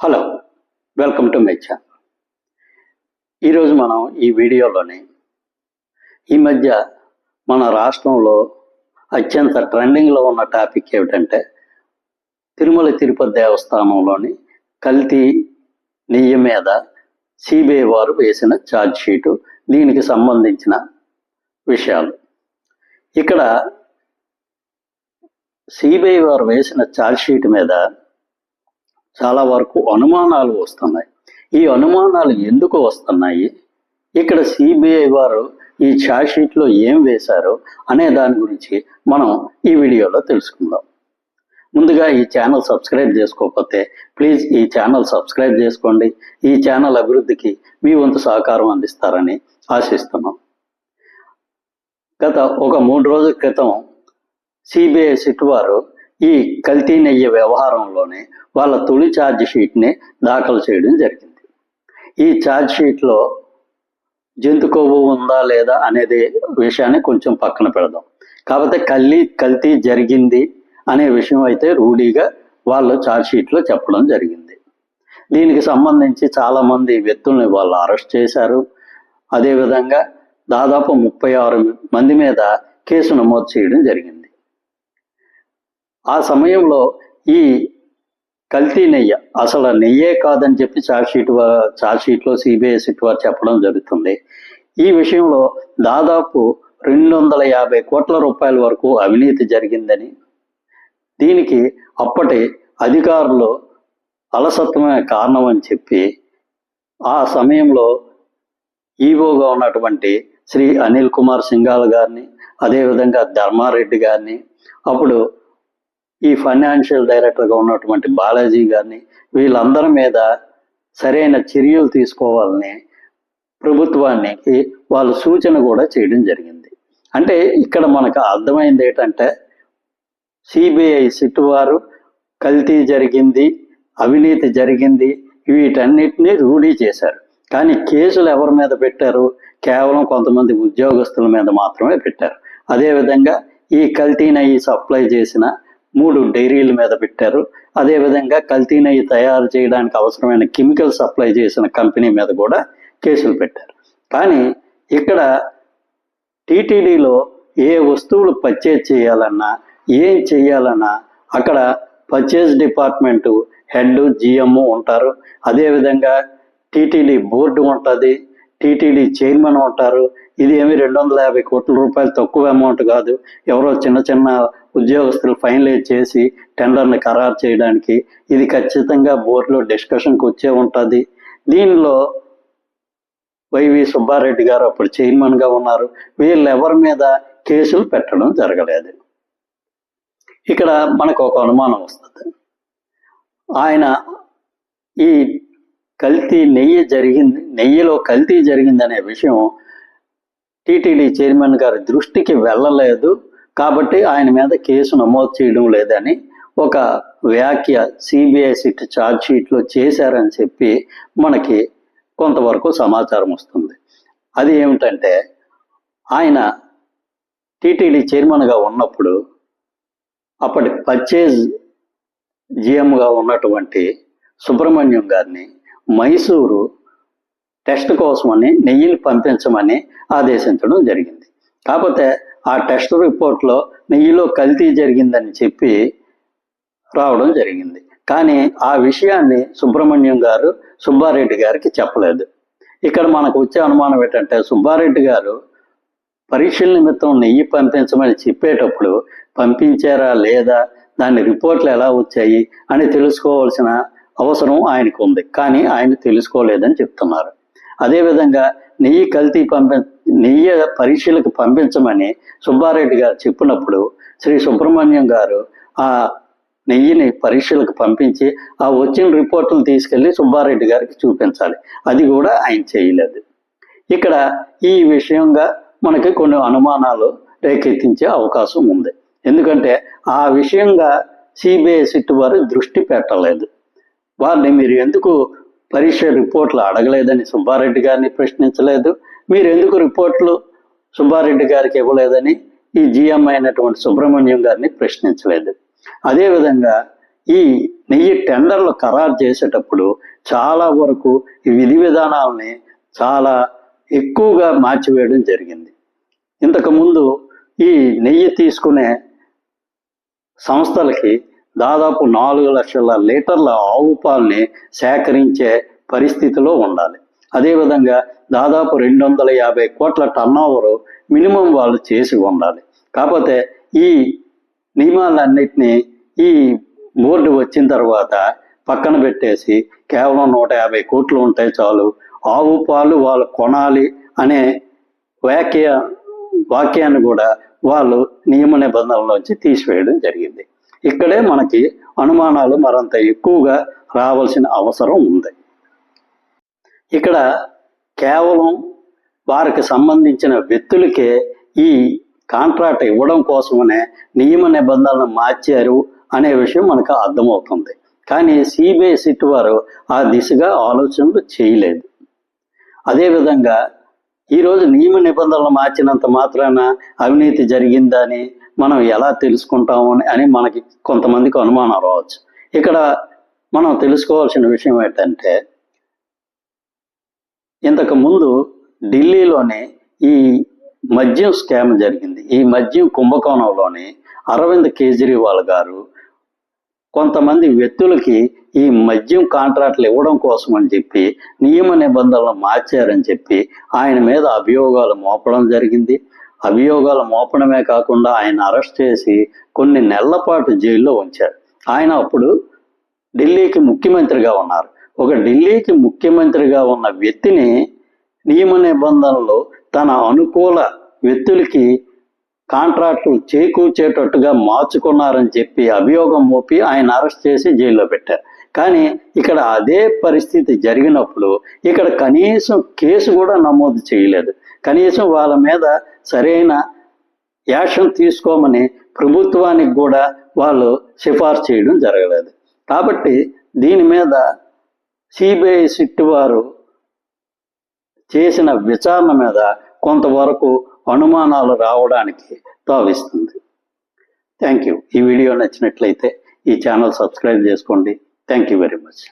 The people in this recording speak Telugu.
Hello welcome to my channel ఈరోజు మనం ఈ వీడియోలోని ఈ మధ్య మన రాష్ట్రంలో అత్యంత ట్రెండింగ్లో ఉన్న టాపిక్ ఏమిటంటే తిరుమల తిరుపతి దేవస్థానంలోని కల్తీ నెయ్యి మీద సిబిఐ వారు వేసిన ఛార్జ్ షీటు దీనికి సంబంధించిన విషయాలు. ఇక్కడ సిబిఐ వారు వేసిన ఛార్జ్ షీట్ మీద చాలా వరకు అనుమానాలు వస్తున్నాయి. ఈ అనుమానాలు ఎందుకు వస్తున్నాయి? ఇక్కడ సిబిఐ వారు ఈ ఛార్జ్ షీట్లో ఏం వేశారో అనే దాని గురించి మనం ఈ వీడియోలో తెలుసుకుందాం. ముందుగా ఈ ఛానల్ సబ్స్క్రైబ్ చేసుకోకపోతే ప్లీజ్ ఈ ఛానల్ సబ్స్క్రైబ్ చేసుకోండి. ఈ ఛానల్ అభివృద్ధికి మీ వంతు సహకారం అందిస్తారని ఆశిస్తున్నాం. గత ఒక మూడు రోజుల క్రితం సిబిఐ సిట్ వారు ఈ కల్తీ నెయ్యి వ్యవహారంలోనే వాళ్ళ తొలి ఛార్జ్ షీట్ని దాఖలు చేయడం జరిగింది. ఈ ఛార్జ్ షీట్లో జంతు కొవ్వు ఉందా లేదా అనేది విషయాన్ని కొంచెం పక్కన పెడదాం. కాకపోతే కల్లి కల్తీ జరిగింది అనే విషయం అయితే రూఢీగా వాళ్ళు ఛార్జ్ షీట్లో చెప్పడం జరిగింది. దీనికి సంబంధించి చాలామంది వ్యక్తుల్ని వాళ్ళు అరెస్ట్ చేశారు. అదేవిధంగా దాదాపు ముప్పై ఆరు మంది మీద కేసు నమోదు చేయడం జరిగింది. ఆ సమయంలో ఈ కల్తీ నెయ్యి అసలు నెయ్యే కాదని చెప్పి చార్జ్షీట్ చార్జ్షీట్లో సిబిఐ సిట్ వారు చెప్పడం జరుగుతుంది. ఈ విషయంలో దాదాపు రెండు వందల యాభై కోట్ల రూపాయల వరకు అవినీతి జరిగిందని దీనికి అప్పటి అధికారులు అలసత్వమే కారణం అని చెప్పి ఆ సమయంలో ఈవోగా ఉన్నటువంటి శ్రీ అనిల్ కుమార్ సింగాల్ గారిని అదేవిధంగా ధర్మారెడ్డి గారిని అప్పుడు ఈ ఫైనాన్షియల్ డైరెక్టర్గా ఉన్నటువంటి బాలాజీ గారిని వీళ్ళందరి మీద సరైన చర్యలు తీసుకోవాలని ప్రభుత్వానికి వాళ్ళు సూచన కూడా చేయడం జరిగింది. అంటే ఇక్కడ మనకు అర్థమైంది ఏంటంటే సిబిఐ సిట్ వారు కల్తీ జరిగింది అవినీతి జరిగింది వీటన్నిటిని రూఢీ చేశారు. కానీ కేసులు ఎవరి మీద పెట్టారు? కేవలం కొంతమంది ఉద్యోగస్తుల మీద మాత్రమే పెట్టారు. అదేవిధంగా ఈ కల్తీని నెయ్యి సప్లై చేసిన మూడు డైరీల మీద పెట్టారు. అదేవిధంగా కల్తీ నెయ్యి తయారు చేయడానికి అవసరమైన కెమికల్ సప్లై చేసిన కంపెనీ మీద కూడా కేసులు పెట్టారు. కానీ ఇక్కడ టీటీడీలో ఏ వస్తువులు పర్చేజ్ చేయాలన్నా ఏం చేయాలన్నా అక్కడ పర్చేజ్ డిపార్ట్మెంటు హెడ్ జిఎం ఉంటారు. అదేవిధంగా టీటీడీ బోర్డు ఉంటుంది. టీటీడీ చైర్మన్ ఉంటారు. ఇది ఏమి రెండు వందల యాభై కోట్ల రూపాయలు తక్కువ అమౌంట్ కాదు. ఎవరో చిన్న చిన్న ఉద్యోగస్తులు ఫైనలైజ్ చేసి టెండర్ని ఖరారు చేయడానికి ఇది ఖచ్చితంగా బోర్డులో డిస్కషన్కి వచ్చే ఉంటుంది. దీనిలో వైవి సుబ్బారెడ్డి గారు అప్పుడు చైర్మన్గా ఉన్నారు. వీళ్ళు ఎవరి మీద కేసులు పెట్టడం జరగలేదు. ఇక్కడ మనకు ఒక అనుమానం వస్తుంది. ఆయన ఈ కల్తీ నెయ్యి జరిగింది నెయ్యిలో కల్తీ జరిగిందనే విషయం టీటీడీ చైర్మన్ గారి దృష్టికి వెళ్ళలేదు. కాబట్టి ఆయన మీద కేసు నమోదు చేయడం లేదని ఒక వ్యాఖ్య సిబిఐ సిట్ ఛార్జ్ షీట్లో చేశారని చెప్పి మనకి కొంతవరకు సమాచారం వస్తుంది. అది ఏమిటంటే ఆయన టీటీడీ చైర్మన్గా ఉన్నప్పుడు అప్పటి పర్చేజ్ జిఎంగా ఉన్నటువంటి సుబ్రహ్మణ్యం గారిని మైసూరు టెస్ట్ కోసమని నెయ్యిని పంపించమని ఆదేశించడం జరిగింది. కాకపోతే ఆ టెస్ట్ రిపోర్ట్లో నెయ్యిలో కల్తీ జరిగిందని చెప్పి రావడం జరిగింది. కానీ ఆ విషయాన్ని సుబ్రహ్మణ్యం గారు సుబ్బారెడ్డి గారికి చెప్పలేదు. ఇక్కడ మనకు వచ్చే అనుమానం ఏంటంటే సుబ్బారెడ్డి గారు పరీక్షల నిమిత్తం నెయ్యి పంపించమని చెప్పేటప్పుడు పంపించారా లేదా దాని రిపోర్ట్లు ఎలా వచ్చాయి అని తెలుసుకోవాల్సిన అవసరం ఆయనకు ఉంది. కానీ ఆయన తెలుసుకోలేదని చెప్తున్నారు. అదేవిధంగా నెయ్యి కల్తీ పంపి నెయ్యి పరీక్షలకు పంపించమని సుబ్బారెడ్డి గారు చెప్పినప్పుడు శ్రీ సుబ్రహ్మణ్యం గారు ఆ నెయ్యిని పరీక్షలకు పంపించి ఆ వచ్చిన రిపోర్టులు తీసుకెళ్ళి సుబ్బారెడ్డి గారికి చూపించాలి. అది కూడా ఆయన చేయలేదు. ఇక్కడ ఈ విషయంగా మనకి కొన్ని అనుమానాలు రేకెత్తించే అవకాశం ఉంది. ఎందుకంటే ఆ విషయంగా సిబిఐ సిట్ వారు దృష్టి పెట్టలేదు. వారిని మీరు ఎందుకు పరీక్ష రిపోర్ట్లు అడగలేదని సుబ్బారెడ్డి గారిని ప్రశ్నించలేదు? మీరు ఎందుకు రిపోర్ట్లు సుబ్బారెడ్డి గారికి ఇవ్వలేదని ఈ జిఎం అయినటువంటి సుబ్రహ్మణ్యం గారిని ప్రశ్నించలేదు. అదేవిధంగా ఈ నెయ్యి టెండర్లు ఖరారు చేసేటప్పుడు చాలా వరకు ఈ విధి విధానాలని చాలా ఎక్కువగా మార్చివేయడం జరిగింది. ఇంతకుముందు ఈ నెయ్యి తీసుకునే సంస్థలకి దాదాపు నాలుగు లక్షల లీటర్ల ఆవు పాల్ని సేకరించే పరిస్థితిలో ఉండాలి. అదేవిధంగా దాదాపు రెండు వందల యాభై కోట్ల టర్నోవర్ మినిమం వాళ్ళు చేసి ఉండాలి. కాకపోతే ఈ నియమాలన్నింటినీ ఈ బోర్డు వచ్చిన తర్వాత పక్కన పెట్టేసి కేవలం నూట యాభై కోట్లు ఉంటే చాలు ఆవు పాలు వాళ్ళు కొనాలి అనే వాక్య వాక్యాన్ని కూడా వాళ్ళు నియమ నిబంధనలోంచి తీసివేయడం జరిగింది. ఇక్కడే మనకి అనుమానాలు మరంత ఎక్కువగా రావాల్సిన అవసరం ఉంది. ఇక్కడ కేవలం వారికి సంబంధించిన వ్యక్తులకే ఈ కాంట్రాక్ట్ ఇవ్వడం కోసమనే నియమ నిబంధనలు మార్చారు అనే విషయం మనకు అర్థమవుతుంది. కానీ సిబిఐ సిట్ వారు ఆ దిశగా ఆలోచనలు చేయలేదు. అదేవిధంగా ఈరోజు నియమ నిబంధనలు మార్చినంత మాత్రాన అవినీతి జరిగిందని మనం ఎలా తెలుసుకుంటాము అని అని మనకి కొంతమందికి అనుమానం రావచ్చు. ఇక్కడ మనం తెలుసుకోవాల్సిన విషయం ఏంటంటే ఇంతకు ముందు ఢిల్లీలోనే ఈ మద్యం స్కామ్ జరిగింది. ఈ మద్యం కుంభకోణంలోని అరవింద్ కేజ్రీవాల్ గారు కొంతమంది వ్యక్తులకి ఈ మద్యం కాంట్రాక్ట్లు ఇవ్వడం కోసం అని చెప్పి నియమ నిబంధనలు మార్చారని చెప్పి ఆయన మీద అభియోగాలు మోపడం జరిగింది. అభియోగాల మోపడమే కాకుండా ఆయన అరెస్ట్ చేసి కొన్ని నెలల పాటు జైల్లో ఉంచారు. ఆయన అప్పుడు ఢిల్లీకి ముఖ్యమంత్రిగా ఉన్నారు. ఒక ఢిల్లీకి ముఖ్యమంత్రిగా ఉన్న వ్యక్తిని నియమ నిబంధనలు తన అనుకూల వ్యక్తులకి కాంట్రాక్టు చేకూర్చేటట్టుగా మార్చుకున్నారని చెప్పి అభియోగం మోపి ఆయన అరెస్ట్ చేసి జైల్లో పెట్టారు. కానీ ఇక్కడ అదే పరిస్థితి జరిగినప్పుడు ఇక్కడ కనీసం కేసు కూడా నమోదు చేయలేదు. కనీసం వాళ్ళ మీద సరైన యాక్షన్ తీసుకోమని ప్రభుత్వానికి కూడా వాళ్ళు సిఫార్సు చేయడం జరగలేదు. కాబట్టి దీని మీద సిబిఐ సిట్ వారు చేసిన విచారణ మీద కొంతవరకు అనుమానాలు రావడానికి తావిస్తుంది. Thank you. ఈ వీడియో నచ్చినట్లయితే ఈ ఛానల్ సబ్స్క్రైబ్ చేసుకోండి. Thank you very much.